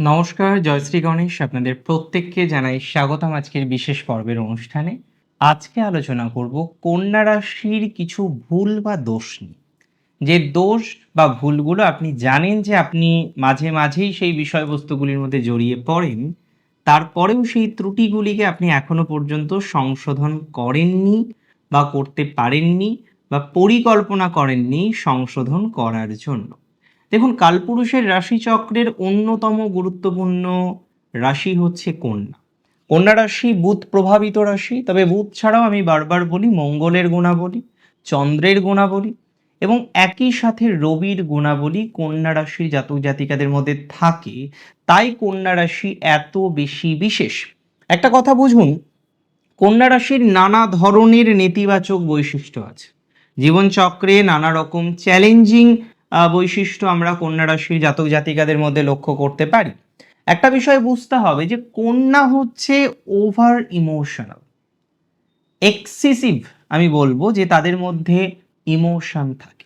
নমস্কার জয়শ্রী গণেশ আপনাদের প্রত্যেককে জানাই স্বাগতম আজকের বিশেষ পর্বের অনুষ্ঠানে। আজকে আলোচনা করব কন্যা রাশির কিছু ভুল বা দোষ নিয়ে। যে দোষ বা ভুলগুলো আপনি জানেন যে আপনি মাঝে মাঝেই সেই বিষয়বস্তুগুলির মধ্যে জড়িয়ে পড়েন, তারপরেও সেই ত্রুটিগুলিকে আপনি এখনও পর্যন্ত সংশোধন করেননি বা করতে পারেননি বা পরিকল্পনা করেননি সংশোধন করার জন্য। দেখুন, কালপুরুষের রাশিচক্রের অন্যতম গুরুত্বপূর্ণ রাশি হচ্ছে কন্যা। কন্যা রাশি বুধ প্রভাবিত রাশি, তবে বুধ ছাড়াও আমি বারবার বলি, মঙ্গলের গুণাবলী, চন্দ্রের গুণাবলী এবং একই সাথে রবির গুণাবলী কন্যা রাশির জাতক জাতিকাদের মধ্যে থাকে। তাই কন্যা রাশি এত বেশি বিশেষ। একটা কথা বুঝুন, কন্যা রাশির নানা ধরনের নেতিবাচক বৈশিষ্ট্য আছে। জীবনচক্রে নানা রকম চ্যালেঞ্জিং বৈশিষ্ট্য আমরা কন্যা রাশির জাতক জাতিকাদের মধ্যে লক্ষ্য করতে পারি। একটা বিষয় বুঝতে হবে যে কন্যা হচ্ছে ওভার ইমোশনাল এক্সেসিভ আমি বলব যে তাদের মধ্যে ইমোশন থাকে।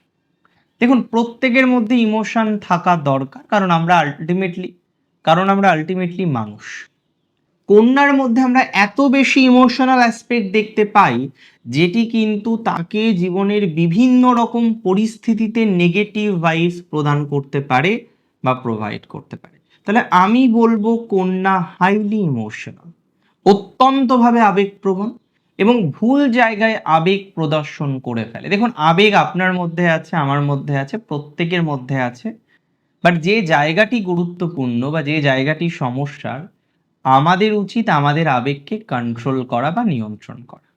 দেখুন, প্রত্যেকের মধ্যে ইমোশন থাকা দরকার, কারণ আমরা আলটিমেটলি কারণ আমরা আলটিমেটলি মানুষ। কন্যার মধ্যে আমরা এত বেশি ইমোশনাল অ্যাসপেক্ট দেখতে পাই, যেটি কিন্তু তাকে জীবনের বিভিন্ন রকম পরিস্থিতিতে নেগেটিভ ভাইবস প্রদান করতে পারে বা প্রোভাইড করতে পারে। তাহলে আমি বলব কন্যা হাইলি ইমোশনাল অত্যন্তভাবে আবেগপ্রবণ এবং ভুল জায়গায় আবেগ প্রদর্শন করে ফেলে। দেখুন, আবেগ আপনার মধ্যে আছে, আমার মধ্যে আছে, প্রত্যেকের মধ্যে আছে বাট যে জায়গাটি গুরুত্বপূর্ণ বা যে জায়গাটি সমস্যার আমাদের উচিত আমাদের আবেগকে কন্ট্রোল করা বা নিয়ন্ত্রণ করা।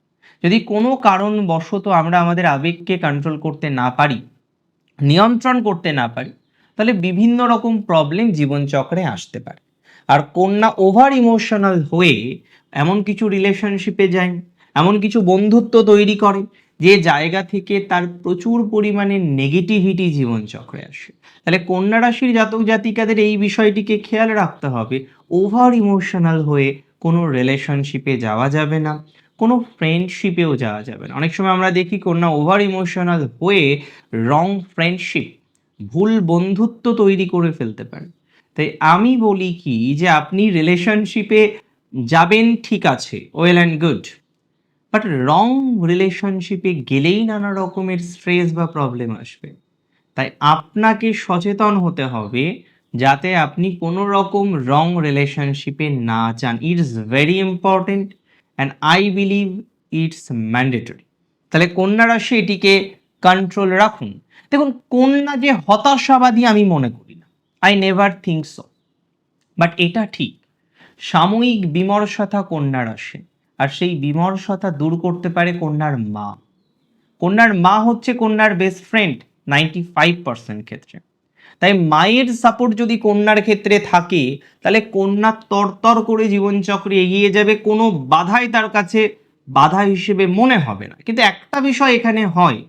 যদি কোনো কারণবশত আমরা আমাদের আবেগকে কন্ট্রোল করতে না পারি, নিয়ন্ত্রণ করতে না পারি, তাহলে বিভিন্ন রকম প্রবলেম জীবনচক্রে আসতে পারে। আর কন্যা ওভার ইমোশনাল হয়ে এমন কিছু রিলেশনশিপে যায়, এমন কিছু বন্ধুত্ব তৈরি করে যে জায়গা থেকে তার প্রচুর পরিমাণে নেগেটিভিটি জীবনচক্রে আসে। তাহলে কন্যা রাশির জাতক জাতিকাদের এই বিষয়টিকে খেয়াল রাখতে হবে। ওভার ইমোশনাল হয়ে কোনো রিলেশনশিপে যাওয়া যাবে না, কোনো ফ্রেন্ডশিপেও যাওয়া যাবে না। অনেক সময় আমরা দেখি কন্যা ওভার ইমোশনাল হয়ে রং ফ্রেন্ডশিপ ভুল বন্ধুত্ব তৈরি করে ফেলতে পারে। তাই আমি বলি কি যে আপনি রিলেশনশিপে যাবেন ঠিক আছে well and good but wrong রিলেশনশিপে গেলেই নানা রকমের স্ট্রেস বা প্রবলেম আসবে। তাই আপনাকে সচেতন হতে হবে যাতে আপনি কোনো রকম রং রিলেশনশিপে না যান। It's very important and I believe it's mandatory তাহলে কন্যা রাশি এটিকে কন্ট্রোল রাখুন। দেখুন, কন্যা যে হতাশাবাদী আমি মনে করি না। I never think so but এটা ঠিক। সাময়িক বিমর্ষতা কন্যার আসে আর সেই বিমর্ষতা দূর করতে পারে কন্যার মা। কন্যার মা হচ্ছে কন্যার best friend ninety five percent ক্ষেত্রে। তাই মায়ের সাপোর্ট যদি কন্যার ক্ষেত্রে থাকে, তাহলে কন্যা তরতর করে জীবনচক্রে এগিয়ে যাবে, কোনো বাধাই তার কাছে বাধা হিসেবে মনে হবে না। কিন্তু একটা বিষয় এখানে হয়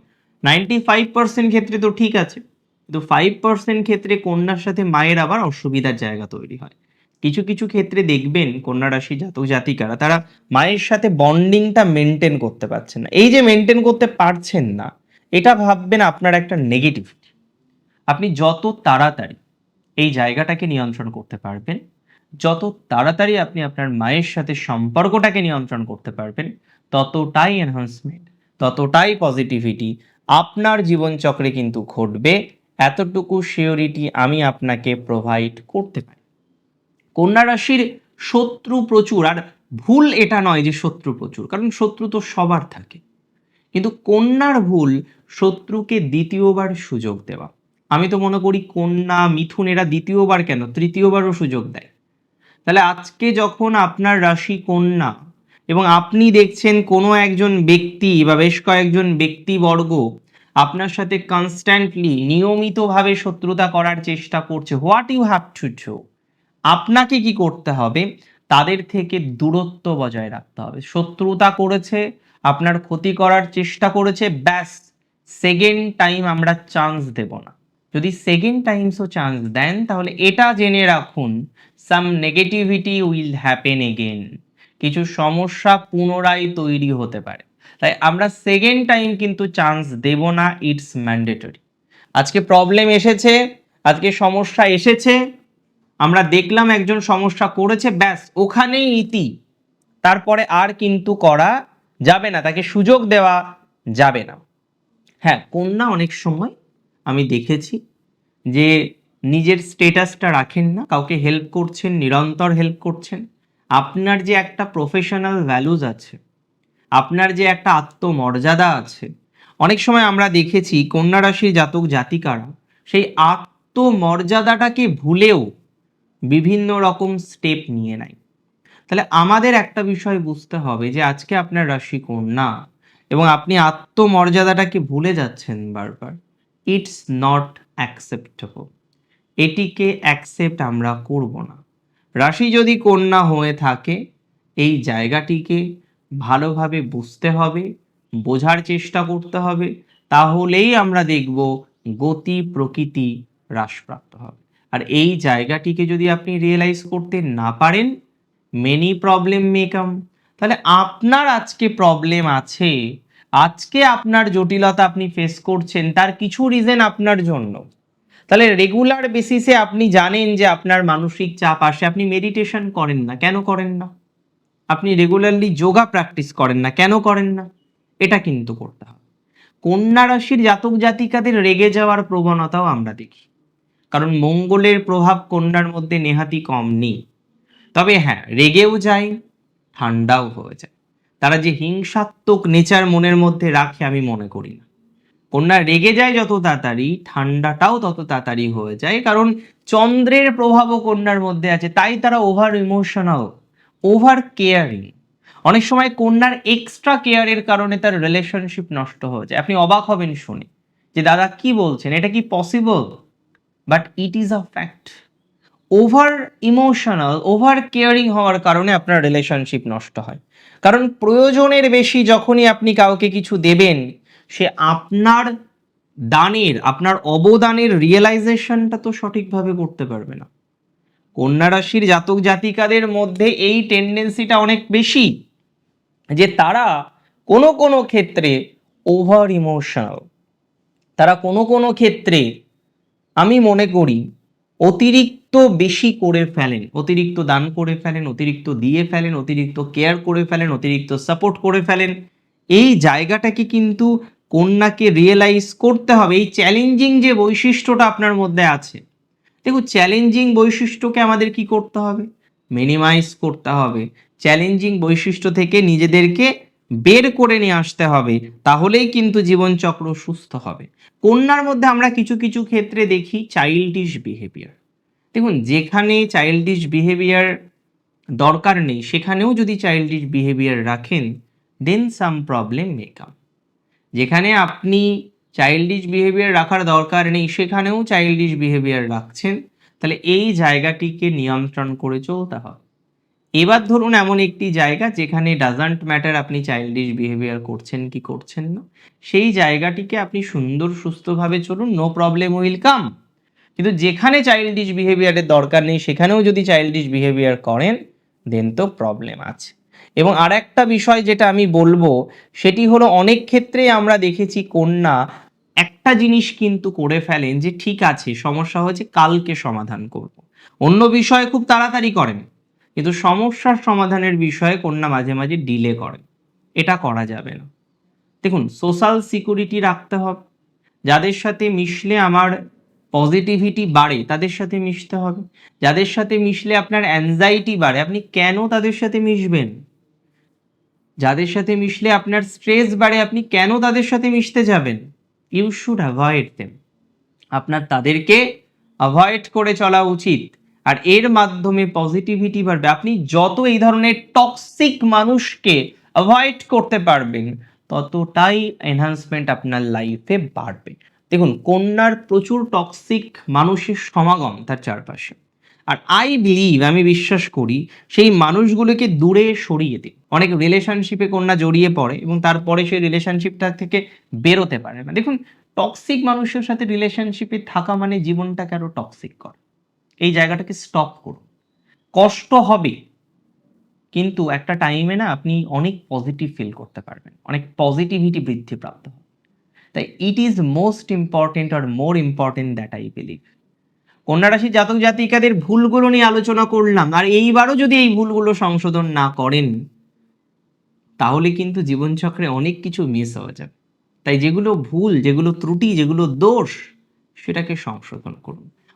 নাইনটি ফাইভ পার্সেন্ট ক্ষেত্রে তো ঠিক আছে, কিন্তু ফাইভ পার্সেন্ট ক্ষেত্রে কন্যার সাথে মায়ের আবার অসুবিধার জায়গা তৈরি হয়। কিছু কিছু ক্ষেত্রে দেখবেন কন্যা রাশি জাতক জাতিকারা, তারা মায়ের সাথে বন্ডিংটা মেনটেন করতে পারছেন না। এই যে মেনটেন করতে পারছেন না, এটা ভাববেন আপনার একটা নেগেটিভিটি আপনি যত তাড়াতাড়ি এই জায়গাটাকে নিয়ন্ত্রণ করতে পারবেন, যত তাড়াতাড়ি আপনি আপনার মায়ের সাথে সম্পর্কটাকে নিয়ন্ত্রণ করতে পারবেন, ততটাই এনহান্সমেন্ট ততটাই পজিটিভিটি আপনার জীবনচক্রে কিন্তু ঘটবে। এতটুকু শিওরিটি আমি আপনাকে প্রোভাইড করতে পারি। কন্যা রাশির শত্রু প্রচুর, আর ভুল এটা নয় যে শত্রু প্রচুর, কারণ শত্রু তো সবার থাকে। কিন্তু কন্যার ভুল শত্রুকে দ্বিতীয়বার সুযোগ দেওয়া। আমি তো মনে করি কন্যা মিথুন এরা দ্বিতীয়বার কেন? তৃতীয়বারও সুযোগ দেয়। তাহলে আজকে যখন আপনার রাশি কন্যা এবং আপনি দেখছেন কোনো একজন ব্যক্তি বা বেশ কয়েকজন ব্যক্তিবর্গ আপনার সাথে কনস্ট্যান্টলি নিয়মিতভাবে শত্রুতা করার চেষ্টা করছে what you have to do আপনাকে কি করতে হবে? তাদের থেকে দূরত্ব বজায় রাখতে হবে। শত্রুতা করেছে, আপনার ক্ষতি করার চেষ্টা করেছে, ব্যাস সেকেন্ড টাইম আমরা চান্স দেব না। যদি সেকেন্ড টাইমসও চান্স দেন, তাহলে এটা জেনে রাখুন some negativity will happen again কিছু সমস্যা পুনরায় তৈরি হতে পারে। তাই আমরা সেকেন্ড টাইম কিন্তু চান্স দেব না ইটস ম্যান্ডেটরি আজকে প্রবলেম এসেছে, আজকে সমস্যা এসেছে আমরা দেখলাম একজন সমস্যা করেছে, ব্যাস, ওখানেই ইতি। তারপরে আর কিন্তু করা যাবে না, তাকে সুযোগ দেওয়া যাবে না। হ্যাঁ কন্যা অনেক সময় আমি দেখেছি যে নিজের স্টেটাসটা রাখেন না, কাউকে হেল্প করছেন, নিরন্তর হেল্প করছেন। আপনার যে একটা প্রফেশনাল ভ্যালুজ আছে, আপনার যে একটা আত্মমর্যাদা আছে, অনেক সময় আমরা দেখেছি কন্যা রাশির জাতক জাতিকারা সেই আত্মমর্যাদাটাকে ভুলেও বিভিন্ন রকম স্টেপ নিয়ে নেয়। তাহলে আমাদের একটা বিষয় বুঝতে হবে যে আজকে আপনার রাশি কন্যা এবং আপনি আত্মমর্যাদাটাকে ভুলে যাচ্ছেন বারবার। ইটস নট অ্যাকসেপ্টেবল এটিকে অ্যাকসেপ্ট আমরা করব না। রাশি যদি কন্যা হয়ে থাকে, এই জায়গাটিকে ভালোভাবে বুঝতে হবে, বোঝার চেষ্টা করতে হবে, তাহলেই আমরা দেখব গতি প্রকৃতি হ্রাসপ্রাপ্ত হবে। আর এই জায়গাটিকে যদি আপনি রিয়েলাইজ করতে না পারেন মেনি প্রবলেম মেকাম তাহলে আপনার আজকে প্রবলেম আছে। আজকে আপনার জটিলতা আপনি ফেস করছেন, তার কিছু রিজন আপনার জন্য। তাহলে রেগুলার বেসিসে আপনি জানেন যে আপনার মানসিক চাপ আসে। আপনি মেডিটেশন করেন না, কেন করেন না? আপনি রেগুলারলি যোগা প্র্যাকটিস করেন না, কেন করেন না? এটা কিন্তু করতে হবে। কন্যা রাশির জাতক জাতিকাদের রেগে যাওয়ার প্রবণতাও আমরা দেখি। কারণ মঙ্গলের প্রভাব কন্যার মধ্যে নেহাতি কম নেই। তবে হ্যাঁ রেগেও যায়, ঠান্ডাও হয়ে যায়। তারা যে হিংসাত্মক নেচার মনের মধ্যে রাখে আমি মনে করি না। কন্যা রেগে যায় যত তাড়াতাড়ি, ঠান্ডাটাও তত তাড়াতাড়ি হয়ে যায়, কারণ চন্দ্রের প্রভাবও কন্যার মধ্যে আছে, তাই তারা ওভার ইমোশনাল ওভার কেয়ারিং অনেক সময় কন্যার এক্সট্রা কেয়ারের কারণে তার রিলেশনশিপ নষ্ট হয়ে যায়। আপনি অবাক হবেন শুনে যে, দাদা, কি বলছেন? এটা কি possible but it is a fact over emotional over caring হওয়ার কারণে আপনার রিলেশনশিপ নষ্ট হয়। কারণ প্রয়োজনের বেশি যখনই আপনি কাউকে কিছু দেবেন, সে আপনার দানের, আপনার অবদানের রিয়েলাইজেশনটা তো সঠিকভাবে করতে পারবে না। কন্যা রাশির জাতক জাতিকাদের মধ্যে এই টেন্ডেন্সিটা অনেক বেশি, যে তারা কোনো কোনো ক্ষেত্রে ওভার ইমোশনাল তারা কোনো কোনো ক্ষেত্রে আমি মনে করি অতিরিক্ত বেশি করে ফেলেন, অতিরিক্ত দান করে ফেলেন, অতিরিক্ত দিয়ে ফেলেন, অতিরিক্ত কেয়ার করে ফেলেন, অতিরিক্ত সাপোর্ট করে ফেলেন। এই জায়গাটাকে কিন্তু কন্যাকে রিয়েলাইজ করতে হবে। এই চ্যালেঞ্জিং যে বৈশিষ্ট্যটা আপনার মধ্যে আছে, দেখুন চ্যালেঞ্জিং বৈশিষ্ট্যকে আমাদের কি করতে হবে? মিনিমাইজ করতে হবে। চ্যালেঞ্জিং বৈশিষ্ট্য থেকে নিজেদেরকে বের করে নিয়ে আসতে হবে, তাহলেই কিন্তু জীবনচক্র সুস্থ হবে। কন্যার মধ্যে আমরা কিছু কিছু ক্ষেত্রে দেখি চাইল্ডিশ বিহেভিয়ার দেখুন, যেখানে চাইল্ডিশ বিহেভিয়ার দরকার নেই, সেখানেও যদি চাইল্ডিশ বিহেভিয়ার রাখেন দেন সাম প্রবলেম মেকআপ যেখানে আপনি চাইল্ডিশ বিহেভিয়ার রাখার দরকার নেই, সেখানেও চাইল্ডিশ বিহেভিয়ার রাখছেন, তাহলে এই জায়গাটিকে নিয়ন্ত্রণ করে চলতে হবে। এবার ধরুন এমন একটি জায়গা যেখানে ডাজান্ট ম্যাটার আপনি চাইল্ডিশ বিহেভিয়ার করছেন কি করছেন না, সেই জায়গাটিকে আপনি সুন্দর সুস্থভাবে চলুন নো প্রবলেম উইল কাম কিন্তু যেখানে চাইল্ডিশ বিহেভিয়ারের দরকার নেই, সেখানেও যদি চাইল্ডিশ বিহেভিয়ার করেন দেন তো প্রবলেম আছে। এবং আর একটা বিষয় যেটা আমি বলব, সেটি হলো অনেক ক্ষেত্রে আমরা দেখেছি কন্যা একটা জিনিস কিন্তু করে ফেলেন যে ঠিক আছে, সমস্যা হয়েছে কালকে সমাধান করব। অন্য বিষয়ে খুব তাড়াতাড়ি করেন। কিন্তু সমস্যার সমাধানের বিষয়ে কন্যা মাঝে মাঝে ডিলে করে। এটা করা যাবে না। দেখুন সোশ্যাল সিকিউরিটি রাখতে হবে। যাদের সাথে মিশলে আমার পজিটিভিটি বাড়ে, তাদের সাথে মিশতে হবে। যাদের সাথে মিশলে আপনার অ্যাংজাইটি বাড়ে, আপনি কেন তাদের সাথে মিশবেন? যাদের সাথে মিশলে আপনার স্ট্রেস বাড়ে, আপনি কেন তাদের সাথে মিশতে যাবেন? ইউ শুড অ্যাভয়েড দেম আপনার তাদেরকে অ্যাভয়েড করে চলা উচিত। আর এর মাধ্যমে পজিটিভিটি বাড়বে। আপনি যত এই ধরনের টক্সিক মানুষকে অ্যাভয়েড করতে পারবেন, ততটাই এনহান্সমেন্ট আপনার লাইফে বাড়বে। দেখুন, কন্যার প্রচুর টক্সিক মানুষের সমাগম তার চারপাশে। আর আই বিলিভ আমি বিশ্বাস করি, সেই মানুষগুলোকে দূরে সরিয়ে দিন। অনেক রিলেশনশিপে কন্যা জড়িয়ে পড়ে এবং তারপরে সেই রিলেশনশিপটা থেকে বেরোতে পারে না। দেখুন টক্সিক মানুষের সাথে রিলেশনশিপে থাকা মানে জীবনটাকে আরও টক্সিক করে। এই জায়গাটাকে স্টপ করুন। কষ্ট হবে, কিন্তু একটা টাইমে না আপনি অনেক পজিটিভ ফিল করতে পারবেন, অনেক পজিটিভিটি বৃদ্ধি প্রাপ্ত হবে। তাই it is most important R more important that I believe কন্যা রাশির জাতক জাতিকাদের ভুলগুলো নিয়ে আলোচনা করলাম, আর এইবারও যদি এই ভুলগুলো সংশোধন না করেন, তাহলে কিন্তু জীবনচক্রে অনেক কিছু মিস হয়ে যাবে। তাই যেগুলো ভুল, যেগুলো ত্রুটি, যেগুলো দোষ, সেটাকে সংশোধন করুন।